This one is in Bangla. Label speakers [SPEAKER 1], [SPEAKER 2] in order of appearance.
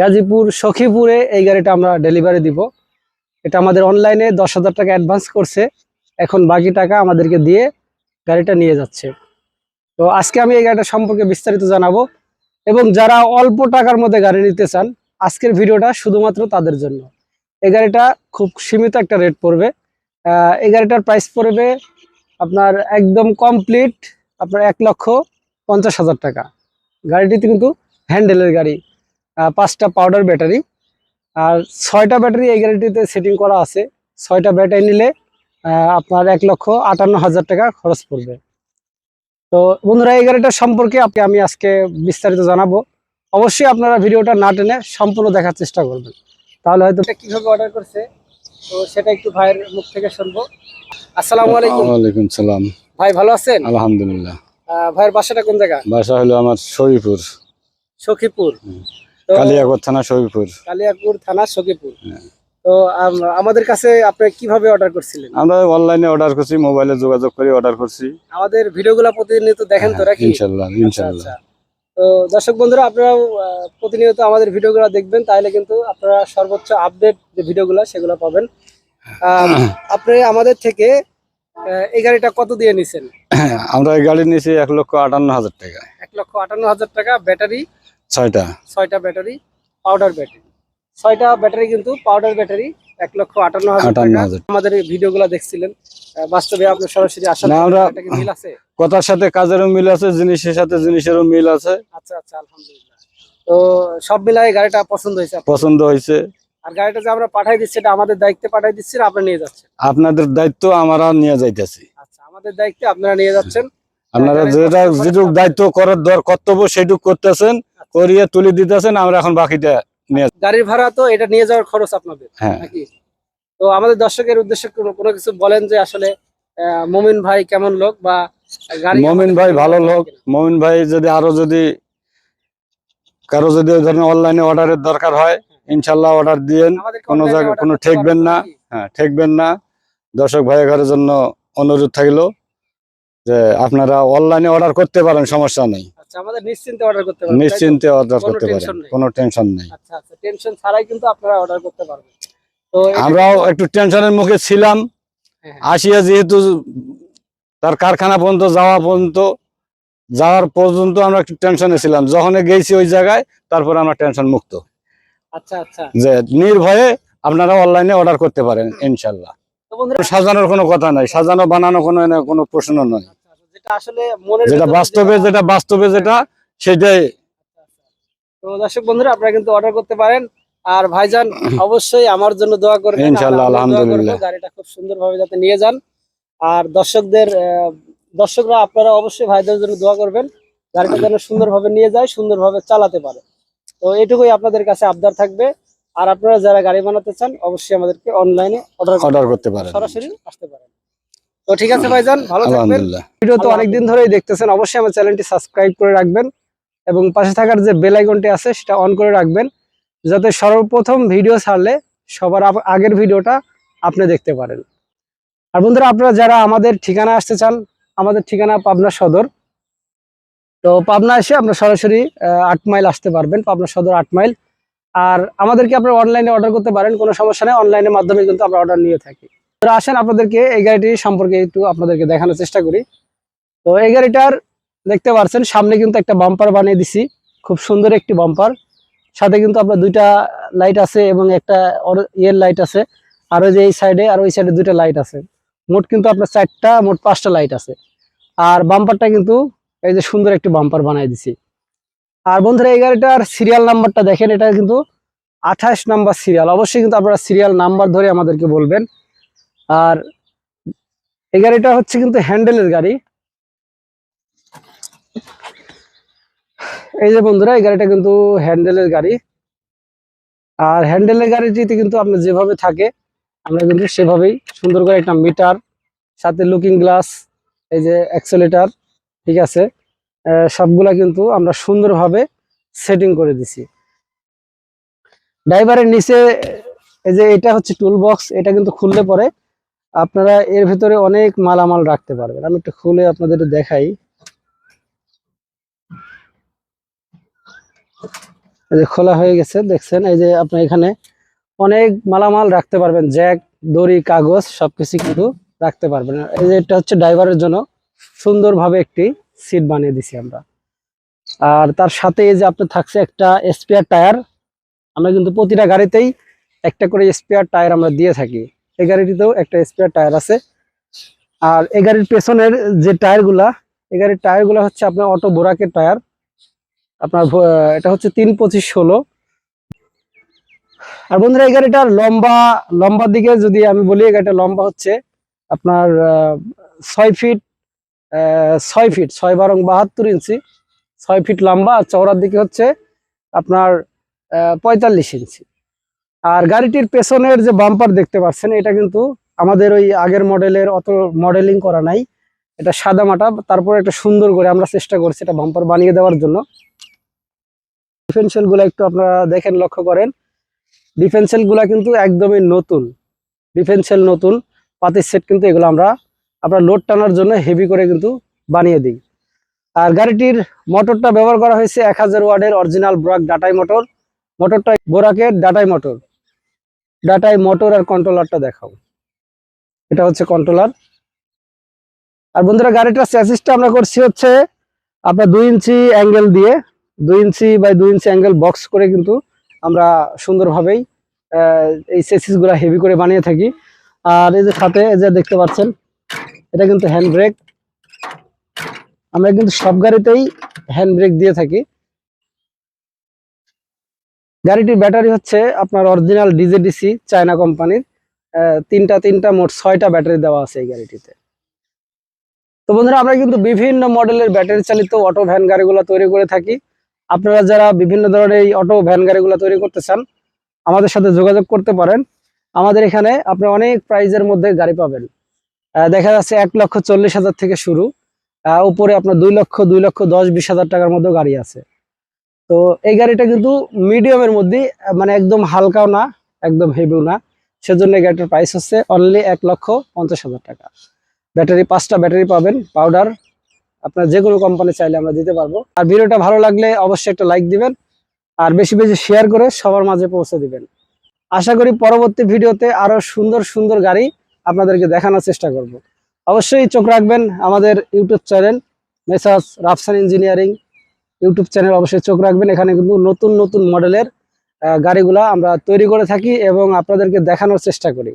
[SPEAKER 1] গাজীপুর, সখীপুরে এই গাড়িটা আমরা ডেলিভারি দিব। এটা আমাদের অনলাইনে দশ হাজার টাকা অ্যাডভান্স করছে। এখন বাকি টাকা আমাদেরকে দিয়ে গাড়িটা নিয়ে যাচ্ছে। তো আজকে আমি এই গাড়িটা সম্পর্কে বিস্তারিত জানাব। এবং যারা অল্প টাকার মধ্যে গাড়ি নিতে চান, আজকের ভিডিওটা শুধুমাত্র তাদের জন্য। এই গাড়িটা খুব সীমিত একটা রেট পড়বে। এই গাড়িটার প্রাইস পড়বে আপনার একদম কমপ্লিট আপনার এক লক্ষ পঞ্চাশ হাজার টাকা। গাড়িটিতে কিন্তু হ্যান্ডেলের গাড়ি। পাঁচটা পাউডার ব্যাটারি আর ছয়টা ব্যাটারি এই গাড়িটিতে সেটিং করা আছে। ছয়টা ব্যাটারি নিলে আপনার এক লক্ষ আটান্ন হাজার টাকা খরচ পড়বে। তো বন্ধুরা এই গাড়িটার সম্পর্কে আপনি আমি আজকে বিস্তারিত জানাব। অবশ্যই আপনারা ভিডিওটা না টেনে সম্পূর্ণ দেখার চেষ্টা করবেন। তাহলে হয়তো কীভাবে অর্ডার করছে? তো সেটা একটু ভাইয়ের মুখ থেকে শুনব। আসসালামু আলাইকুম।
[SPEAKER 2] ওয়ালাইকুম সালাম।
[SPEAKER 1] ভাই ভালো আছেন?
[SPEAKER 2] আলহামদুলিল্লাহ।
[SPEAKER 1] ভাইয়ের বাসাটা কোন জায়গা?
[SPEAKER 2] বাসা হলো আমার শরীপুর
[SPEAKER 1] সখীপুর।
[SPEAKER 2] কালিয়াকর থানা শরীপুর
[SPEAKER 1] কালিয়াপুর থানা সখীপুর
[SPEAKER 2] হ্যাঁ।
[SPEAKER 1] তো আমাদের কাছে আপনি কীভাবে অর্ডার করছিলেন?
[SPEAKER 2] আমরা অনলাইনে অর্ডার করছি মোবাইলে যোগাযোগ করে অর্ডার করছি।
[SPEAKER 1] আমাদের ভিডিওগুলো প্রতিনিয়ত দেখেন তো নাকি?
[SPEAKER 2] ইনশাল্লাহ
[SPEAKER 1] আচ্ছা,
[SPEAKER 2] ইনশাল্লাহ।
[SPEAKER 1] আচ্ছা। তো দর্শক বন্ধুরা আপনারা প্রতিনিয়ত আমাদের ভিডিওগুলো দেখবেন তাহলে কিন্তু আপনারা সর্বোচ্চ আপডেট যে ভিডিওগুলো সেগুলো পাবেন। আপনি আমাদের থেকে এই গাড়িটা কত দিয়ে নিছেন?
[SPEAKER 2] আমরা এই গাড়ি নিয়েছি এক লক্ষ আটান্ন হাজার টাকা।
[SPEAKER 1] এক লক্ষ আটান্ন হাজার টাকা ব্যাটারি।
[SPEAKER 2] ছয়টা?
[SPEAKER 1] ছয়টা ব্যাটারি পাউডার ব্যাটারি। ছয়টা ব্যাটারি কিন্তু পাউডার ব্যাটারি এক লক্ষ আটান্ন হাজার আমাদের ভিডিওগুলো দেখছিলেন। বাস্তবে আপনার সরাসরি আসার
[SPEAKER 2] আমরা-
[SPEAKER 1] মিল আছে?
[SPEAKER 2] কথার সাথে কাজেরও মিল আছে জিনিসের সাথে জিনিসেরও মিল আছে।
[SPEAKER 1] আচ্ছা আচ্ছা আলহামদুলিল্লাহ। তো সব মিলাই গাড়িটা পছন্দ হয়েছে
[SPEAKER 2] পছন্দ হয়েছে।
[SPEAKER 1] আর গাড়িটা যে আমরা পাঠাই দিচ্ছি এটা আমাদের দায়িত্বে পাঠাই দিচ্ছি আপনি নিয়ে যাচ্ছেন?
[SPEAKER 2] আপনাদের দায়িত্ব আমরা নিয়ে যাইতেছি।
[SPEAKER 1] আচ্ছা আমাদের দায়িত্বে আপনারা নিয়ে যাচ্ছেন।
[SPEAKER 2] আপনারা যেটা যেটুক দায়িত্ব করার দর কর্তব্য সেটুক করতেছেন। করিয়ে তুলে দিতেছেন আমরা এখন বাকিটা
[SPEAKER 1] গাড়ির ভাড়া তো এটা নিয়ে যাওয়ার খরচ আপনাদের
[SPEAKER 2] হ্যাঁ।
[SPEAKER 1] নাকি? তো আমাদের দর্শকের উদ্দেশ্যে কোনো কিছু বলেন যে আসলে মমিন ভাই কেমন লোক বা
[SPEAKER 2] মমিন ভাই ভালো লোক। মমিন ভাই যদি আরও যদি কারও যদি ওই ধরনের অনলাইনে অর্ডারের দরকার হয় ইনশাল্লাহ অর্ডার দিয়েন। কোনো জায়গায় কোনো ঠেকবেন না। হ্যাঁ ঠেকবেন না। দর্শক ভাইয়ের জন্য অনুরোধ থাকল যে আপনারা অনলাইনে অর্ডার করতে পারেন সমস্যা নেই।
[SPEAKER 1] আচ্ছা আমাদের নিশ্চিন্তে অর্ডার করতে পারবেন
[SPEAKER 2] নিশ্চিন্তে অর্ডার করতে পারেন কোনো টেনশন নেই।
[SPEAKER 1] আচ্ছা আচ্ছা টেনশন ছাড়াই কিন্তু আপনারা অর্ডার করতে পারবেন। তো
[SPEAKER 2] আমরাও একটু টেনশনের মুখে ছিলাম।
[SPEAKER 1] হ্যাঁ,
[SPEAKER 2] আসিয়া যেহেতু তার কারখানা পর্যন্ত যাওয়া পর্যন্ত যাওয়ার পর্যন্ত আমরা একটু টেনশনে ছিলাম। যখন গেছি ওই জায়গায় তারপর আমরা টেনশন মুক্ত।
[SPEAKER 1] আচ্ছা আচ্ছা।
[SPEAKER 2] যে নির্ভয়ে আপনারা অনলাইনে অর্ডার করতে পারেন ইনশাল্লাহ সাজানোর কোনো কথা নাই সাজানো বানানো কোনো কোনো প্রশ্ন নয়
[SPEAKER 1] যেটা আসলে মনের
[SPEAKER 2] যেটা বাস্তবে
[SPEAKER 1] যেটা-
[SPEAKER 2] বাস্তবে যেটা সেটাই।
[SPEAKER 1] তো দর্শক বন্ধুরা আপনারা কিন্তু অর্ডার করতে পারেন। আর ভাইজান অবশ্যই আমার জন্য দোয়া করবেন।
[SPEAKER 2] ইনশাআল্লাহ, আলহামদুলিল্লাহ।
[SPEAKER 1] গাড়িটা খুব সুন্দরভাবে যাতে নিয়ে যান। আর দর্শকদের দর্শকরা আপনারা অবশ্যই ভাইদের জন্য দোয়া করবেন। গাড়িটা যেন সুন্দরভাবে নিয়ে যায় সুন্দরভাবে চালাতে পারে। তো এটুকুই আপনাদের কাছে আবদার থাকবে। আর আপনারা যারা গাড়ি বানাতে চান অবশ্যই আমাদেরকে অনলাইনে অর্ডার
[SPEAKER 2] করতে পারেন।
[SPEAKER 1] সরাসরি আসতে পারেন। তো ঠিক আছে ভাইজান ভালো থাকবেন। ভিডিও তো অনেকদিন ধরেই দেখতেছেন অবশ্যই আমার চ্যানেলটি সাবস্ক্রাইব করে রাখবেন এবং পাশে থাকার যে বেল আইকনটি আছে সেটা অন করে রাখবেন যাতে সর্বপ্রথম ভিডিও ছাড়লে সবার আগের ভিডিওটা আপনি দেখতে পারেন। আর বন্ধুরা আপনারা যারা আমাদের ঠিকানা আসতে চান আমাদের ঠিকানা পাবনা সদর। তো পাবনা এসে আপনারা সরাসরি আহ, আট মাইল আসতে পারবেন পাবনা সদর আট মাইল। আর আমাদেরকে আপনারা অনলাইনে অর্ডার করতে পারেন কোনো সমস্যা নেই অনলাইনের মাধ্যমে কিন্তু আমরা অর্ডার নিয়ে থাকি। তো আসেন আপনাদেরকে এই গাড়িটি সম্পর্কে একটু আপনাদেরকে দেখানোর চেষ্টা করি। তো এই গাড়িটার দেখতে পাচ্ছেন সামনে কিন্তু একটা বাম্পার বানিয়ে দিছি। খুব সুন্দর একটি বাম্পার সাথে কিন্তু আপনার দুইটা লাইট আছে এবং একটা ইয়ের লাইট আছে। আর ওই যে এই সাইডে আর ওই সাইডে দুইটা লাইট আছে। মোট কিন্তু আপনার চারটা, মোট পাঁচটা লাইট আছে। আর বাম্পারটা কিন্তু এই যে সুন্দর একটি বাম্পার বানিয়ে দিছি। আর বন্ধুরা, এই গাড়িটার সিরিয়াল নাম্বারটা দেখেন, এটা কিন্তু আঠাশ নাম্বার সিরিয়াল অবশ্যই কিন্তু আপনারা সিরিয়াল নাম্বার ধরে আমাদেরকে বলবেন। আর এই গাড়িটা হচ্ছে কিন্তু হ্যান্ডেলের গাড়ি। এই যে বন্ধুরা, এই গাড়িটা কিন্তু হ্যান্ডেলের গাড়ি। আর হ্যান্ডেলের গাড়িটিতে কিন্তু আপনার যেভাবে থাকে, আমরা কিন্তু সেভাবেই সুন্দর করে একটা মিটার, সাথে লুকিং গ্লাস এই যে অ্যাক্সেলেটার ঠিক আছে? সবগুলা কিন্তু আমরা সুন্দরভাবে সেটিং করে দিছি। ড্রাইভারের নিচে, এই যে এটা হচ্ছে টুল বক্স এটা কিন্তু খুললে পরে আপনারা এর ভিতরে অনেক মালামাল রাখতে পারবেন। আমি একটু খুলে আপনাদের দেখাই। এই যে খোলা হয়ে গেছে, দেখছেন? এই যে আপনি এখানে অনেক মালামাল রাখতে পারবেন। জ্যাক, দড়ি, কাগজ, সবকিছু কিন্তু রাখতে পারবেন। এই যে এটা হচ্ছে ড্রাইভারের জন্য সুন্দরভাবে একটি সিট বানিয়ে দিছি আমরা। আর তার সাথে এই যে আপনার থাকছে একটা স্পেয়ার টায়ার। আমরা কিন্তু প্রতিটা গাড়িতেই একটা করে স্পেয়ার টায়ার আমরা দিয়ে থাকি। এই গাড়িটিতেও একটা স্পেয়ার টায়ার আছে। আর এই গাড়ির পেছনের যে টায়ারগুলা এই গাড়ির টায়ারগুলো হচ্ছে আপনার অটো বোরাকের টায়ার আপনার এটা হচ্ছে তিন পঁচিশ ষোলো। আর বন্ধুরা, এই গাড়িটার লম্বা লম্বার দিকে যদি আমি বলি, এই গাড়িটা লম্বা হচ্ছে আপনার ছয় ফিট ছয় ফিট ছয় বারং বাহাত্তর ইঞ্চি। ছয় ফিট লম্বা আর চওড়ার দিকে হচ্ছে আপনার পঁয়তাল্লিশ ইঞ্চি। আর গাড়িটির পেছনের যে বাম্পার দেখতে পাচ্ছেন, এটা কিন্তু আমাদের ওই আগের মডেলের অত মডেলিং করা নাই। এটা সাদা মাটা, তারপর একটা সুন্দর করে আমরা চেষ্টা করছি এটা বাম্পার বানিয়ে দেওয়ার জন্য। ডিফেন্সিয়ালগুলা একটু আপনারা দেখেন, লক্ষ্য করেন। ডিফেন্সিয়ালগুলা কিন্তু একদমই নতুন। ডিফেন্সিয়াল নতুন। পাতির সেট কিন্তু এগুলো আমরা আপনার লোড টানার জন্য হেভি করে কিন্তু বানিয়ে দিই। আর গাড়িটির মোটরটা ব্যবহার করা হয়েছে এক হাজার ওয়ার্ডের অরিজিনাল ব্রাক ডাটাই মোটর মোটরটা বোরাকের ডাটাই মোটর ডাটাই মোটর আর কন্ট্রোলারটা দেখাও। এটা হচ্ছে কন্ট্রোলার। আর বন্ধুরা, গাড়িটার চ্যাসিসটা আমরা করছি হচ্ছে আপনার দুই ইঞ্চি অ্যাঙ্গেল দিয়ে। দুই ইঞ্চি বাই দুই ইঞ্চি অ্যাঙ্গেল বক্স করে কিন্তু আমরা সুন্দরভাবেই এই চেসিসগুলা হেভি করে বানিয়ে থাকি। আর এই যে সাথে যে দেখতে পাচ্ছেন, এটা কিন্তু হ্যান্ড ব্রেক আমরা কিন্তু সব গাড়িতেই হ্যান্ড ব্রেক দিয়ে থাকি। গাড়িটির ব্যাটারি হচ্ছে আপনার অরিজিনাল ডিজেডিসি চায়না কোম্পানির তিনটা তিনটা মোট ছয়টা ব্যাটারি দেওয়া আছে এই গাড়িটিতে। তো বন্ধুরা, আমরা কিন্তু বিভিন্ন মডেলের ব্যাটারি চালিত অটো, ভ্যান গাড়িগুলো তৈরি করে থাকি। আপনারা যারা বিভিন্ন ধরনের এই অটো, ভ্যান গাড়িগুলো তৈরি করতে চান, আমাদের সাথে যোগাযোগ করতে পারেন। আমাদের এখানে আপনি অনেক প্রাইজের মধ্যে গাড়ি পাবেন। দেখা যাচ্ছে এক লক্ষ চল্লিশ হাজার থেকে শুরু। উপরে আপনার দুই লক্ষ দুই লক্ষ দশ, বিশ হাজার টাকার মধ্যে গাড়ি আছে। তো এই গাড়িটা কিন্তু মিডিয়ামের মধ্যে মানে একদম হালকাও না, একদম হেভিও না। সেজন্য এই গাড়িটার প্রাইস হচ্ছে অনলি এক লক্ষ পঞ্চাশ হাজার টাকা। ব্যাটারি পাঁচটা ব্যাটারি পাবেন পাউডার আপনার যে কোনো কোম্পানি চাইলে আমরা দিতে পারব। আর ভিডিওটা ভালো লাগলে অবশ্যই একটা লাইক দিবেন, আর বেশি বেশি শেয়ার করে সবার মাঝে পৌঁছে দিবেন। আশা করি পরবর্তী ভিডিওতে আরও সুন্দর সুন্দর গাড়ি আপনাদেরকে দেখানোর চেষ্টা করব। অবশ্যই চোখ রাখবেন আমাদের YouTube channel message Rafsan engineering. YouTube channel অবশ্যই চোখ রাখবেন। এখানে কিন্তু নতুন নতুন মডেলের গাড়িগুলো আমরা তৈরি করে থাকি এবং আপনাদেরকে দেখানোর চেষ্টা করি।